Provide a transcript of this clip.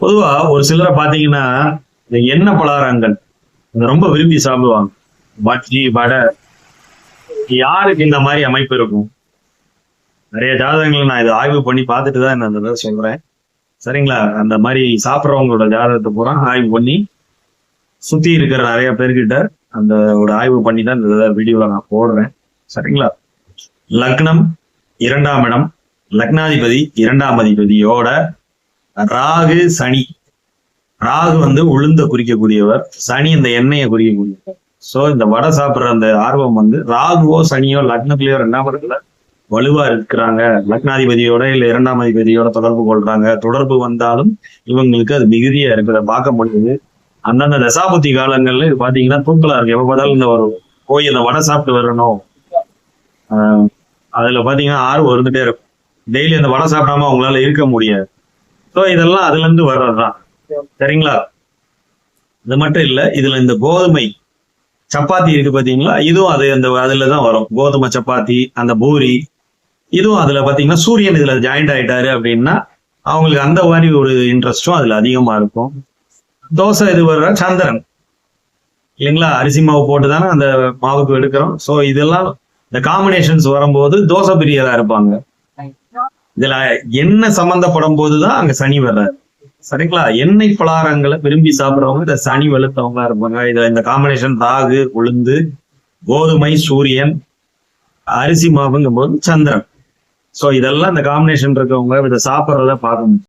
பொதுவா ஒரு சிலரை பாத்தீங்கன்னா இந்த எண்ணெய் பலகாரங்கள் ரொம்ப விரும்பி சாப்பிடுவாங்க. பஜ்ஜி வடை யாருக்கு இந்த மாதிரி அமைப்பு இருக்கும்? நிறைய ஜாதகங்களை நான் இதை ஆய்வு பண்ணி பார்த்துட்டு தான் நான் அந்த இதை சொல்றேன். சரிங்களா? அந்த மாதிரி சாப்பிட்றவங்களோட ஜாதகத்தை பூரா ஆய்வு பண்ணி சுத்தி இருக்கிற நிறைய பேர்கிட்ட அந்த ஒரு ஆய்வு பண்ணி தான் இந்த வீடியோல நான் போடுறேன். சரிங்களா? லக்னம் இரண்டாம் இடம் லக்னாதிபதி இரண்டாம் அதிபதியோட ராகு சனி. ராகு வந்து உளுந்த குறிக்கக்கூடியவர் சனி இந்த எண்ணெயை குறிக்கக்கூடியவர். சோ இந்த வடை சாப்பிடுற அந்த ஆர்வம் வந்து ராகுவோ சனியோ லக்னத்திலேயோ ரெண்டாம் இடத்துல வலுவா இருக்கிறாங்க. லக்னாதிபதியோட இல்ல இரண்டாம் அதிபதியோட தொடர்பு கொள்றாங்க. தொடர்பு வந்தாலும் இவங்களுக்கு அது மிகுதியா இருக்கிறத பார்க்க முடியுது அந்தந்த தசாபுத்தி காலங்கள்ல இது பாத்தீங்கன்னா தூக்கலா இருக்கு. எப்ப பார்த்தாலும் இந்த ஒரு போய் வடை சாப்பிட்டு வரணும். ஆஹ் அதுல பாத்தீங்கன்னா ஆர்வம் இருந்துட்டே இருக்கும். டெய்லி அந்த வடை சாப்பிடாம அவங்களால இருக்க முடியாது. ஸோ இதெல்லாம் அதுல இருந்து வர்றதுதான். சரிங்களா? இது மட்டும் இல்ல இதுல இந்த கோதுமை சப்பாத்தி இருக்கு பாத்தீங்களா? இதுவும் அது அந்த அதுல தான் வரும். கோதுமை சப்பாத்தி அந்த பூரி இதுவும் அதுல பாத்தீங்கன்னா சூரியன் இதுல ஜாயிண்ட் ஆயிட்டாரு அப்படின்னா அவங்களுக்கு அந்த மாதிரி ஒரு இன்ட்ரெஸ்டும் அதுல அதிகமா இருக்கும். தோசை இது வர்ற சந்திரன். இல்லைங்களா? அரிசி மாவு போட்டு தானே அந்த மாவுக்கு எடுக்கிறோம். ஸோ இதெல்லாம் இந்த காம்பினேஷன்ஸ் வரும்போது தோசை பிரியரா இருப்பாங்க. இதுல எண்ணெய் சம்பந்தப்படும் போதுதான் அங்க சனி வர்றாரு. சரிங்களா? எண்ணெய் பலாரங்களை விரும்பி சாப்பிடுறவங்க இந்த சனி வெளுத்தவங்களா இருப்பாங்க. இதுல இந்த காம்பினேஷன் ராகு உளுந்து கோதுமை சூரியன் அரிசி மாவுங்கும் போது சந்திரன். ஸோ இதெல்லாம் இந்த காம்பினேஷன் இருக்கவங்க இதை சாப்பிட்றத பார்க்கணும்.